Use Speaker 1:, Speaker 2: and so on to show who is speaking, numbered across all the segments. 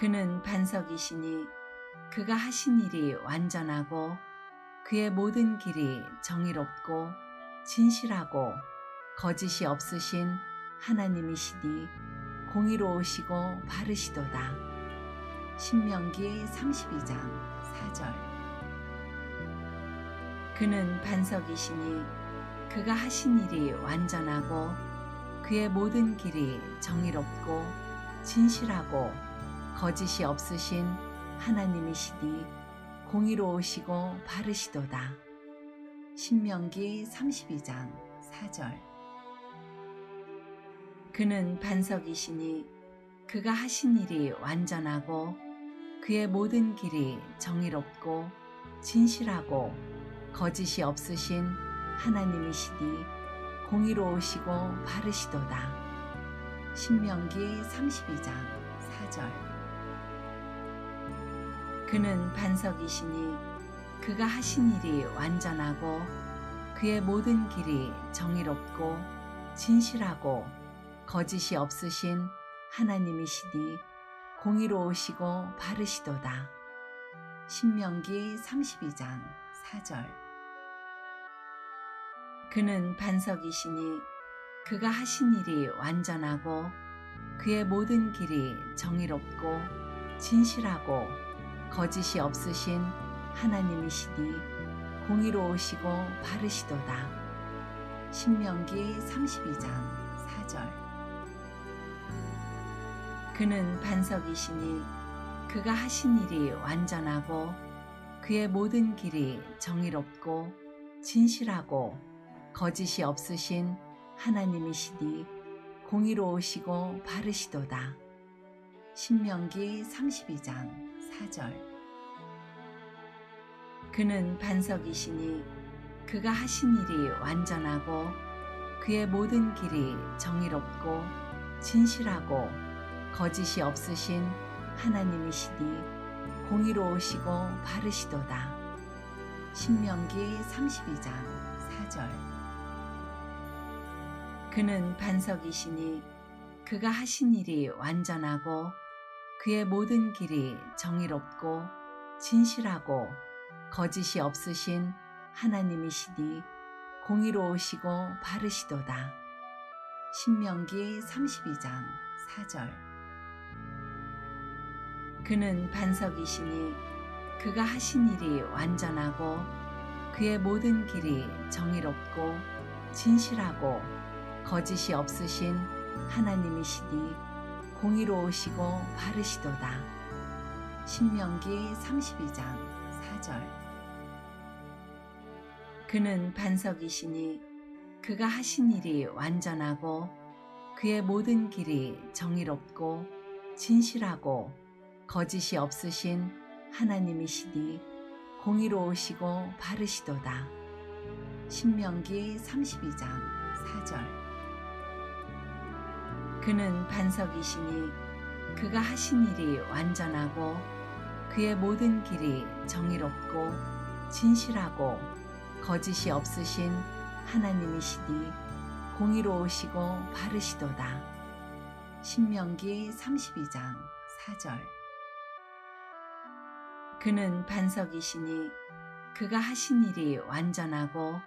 Speaker 1: 그는 반석이시니 그가 하신 일이 완전하고 그의 모든 길이 정의롭고 진실하고 거짓이 없으신 하나님이시니 공의로우시고 바르시도다. 신명기 32장 4절 그는 반석이시니 그가 하신 일이 완전하고 그의 모든 길이 정의롭고 진실하고 거짓이 없으신 하나님이시니 공의로우시고 바르시도다. 신명기 32장 4절 그는 반석이시니 그가 하신 일이 완전하고 그의 모든 길이 정의롭고 진실하고 거짓이 없으신 하나님이시니 공의로우시고 바르시도다. 신명기 32장 4절 그는 반석이시니 그가 하신 일이 완전하고 그의 모든 길이 정의롭고 진실하고 거짓이 없으신 하나님이시니 공의로우시고 바르시도다. 신명기 32장 4절 그는 반석이시니 그가 하신 일이 완전하고 그의 모든 길이 정의롭고 진실하고 거짓이 없으신 하나님이시니 공의로우시고 바르시도다. 신명기 32장 4절 그는 반석이시니 그가 하신 일이 완전하고 그의 모든 길이 정의롭고 진실하고 거짓이 없으신 하나님이시니 공의로우시고 바르시도다. 신명기 32장 4절 그는 반석이시니 그가 하신 일이 완전하고 그의 모든 길이 정의롭고 진실하고 거짓이 없으신 하나님이시니 공의로우시고 바르시도다. 신명기 32장 4절 그는 반석이시니 그가 하신 일이 완전하고 그의 모든 길이 정의롭고 진실하고 거짓이 없으신 하나님이시니 공의로우시고 바르시도다. 신명기 32장 4절 그는 반석이시니 그가 하신 일이 완전하고 그의 모든 길이 정의롭고 진실하고 거짓이 없으신 하나님이시니 공의로우시고 바르시도다. 신명기 32장 4절 그는 반석이시니 그가 하신 일이 완전하고 그의 모든 길이 정의롭고 진실하고 거짓이 없으신 하나님이시니 공의로우시고 바르시도다. 신명기 32장 4절 그는 반석이시니 그가 하신 일이 완전하고 그의 모든 길이 정의롭고 진실하고 거짓이 없으신 하나님이시니 공의로우시고 바르시도다. 신명기 32장 4절 그는 반석이시니 그가 하신 일이 완전하고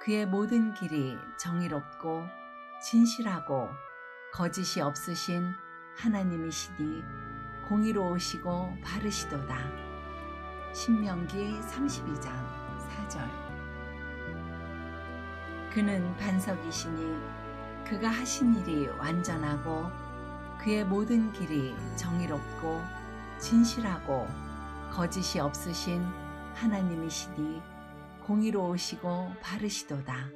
Speaker 1: 그의 모든 길이 정의롭고 진실하고 거짓이 없으신 하나님이시니 공의로우시고 바르시도다. 신명기 32장 4절 그는 반석이시니 그가 하신 일이 완전하고 그의 모든 길이 정의롭고 진실하고 거짓이 없으신 하나님이시니 공의로우시고 바르시도다.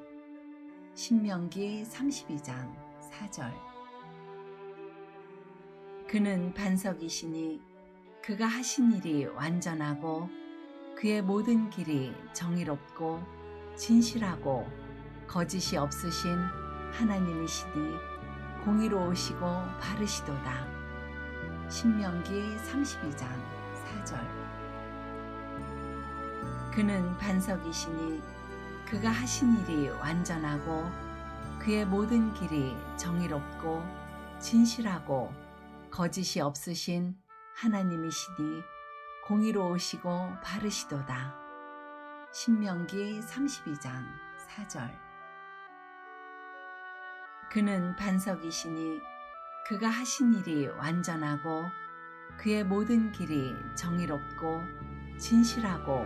Speaker 1: 신명기 32장 4절 그는 반석이시니 그가 하신 일이 완전하고 그의 모든 길이 정의롭고 진실하고 거짓이 없으신 하나님이시니 공의로우시고 바르시도다. 신명기 32장 4절 그는 반석이시니 그가 하신 일이 완전하고 그의 모든 길이 정의롭고 진실하고 거짓이 없으신 하나님이시니 공의로우시고 바르시도다. 신명기 32장 4절 그는 반석이시니 그가 하신 일이 완전하고 그의 모든 길이 정의롭고 진실하고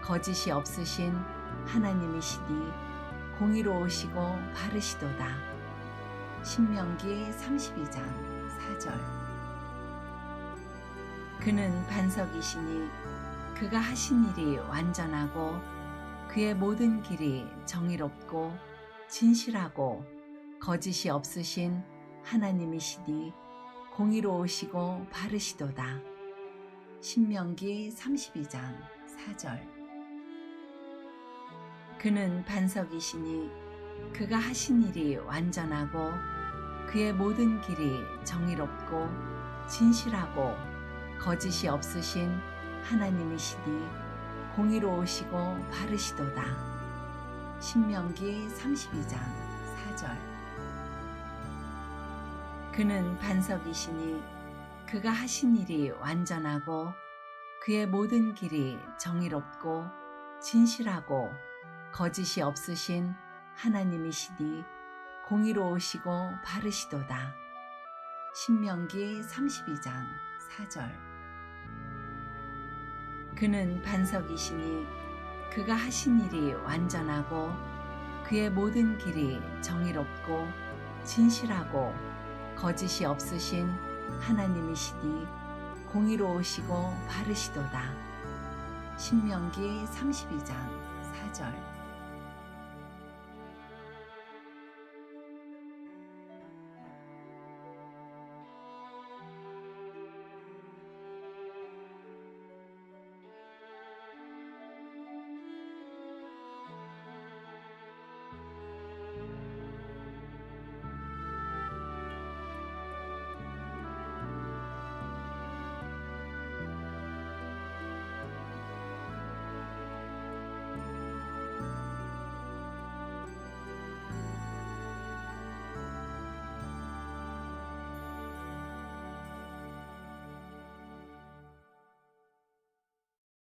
Speaker 1: 거짓이 없으신 하나님이시니 공의로우시고 바르시도다. 신명기 32장 4절 그는 반석이시니 그가 하신 일이 완전하고 그의 모든 길이 정의롭고 진실하고 거짓이 없으신 하나님이시니 공의로우시고 바르시도다. 신명기 32장 4절 그는 반석이시니 그가 하신 일이 완전하고 그의 모든 길이 정의롭고 진실하고 거짓이 없으신 하나님이시니 공의로우시고 바르시도다. 신명기 32장 4절 그는 반석이시니 그가 하신 일이 완전하고 그의 모든 길이 정의롭고 진실하고 거짓이 없으신 하나님이시니 공의로우시고 바르시도다. 신명기 32장 4절 그는 반석이시니 그가 하신 일이 완전하고 그의 모든 길이 정의롭고 진실하고 거짓이 없으신 하나님이시니 공의로우시고 바르시도다. 신명기 32장 4절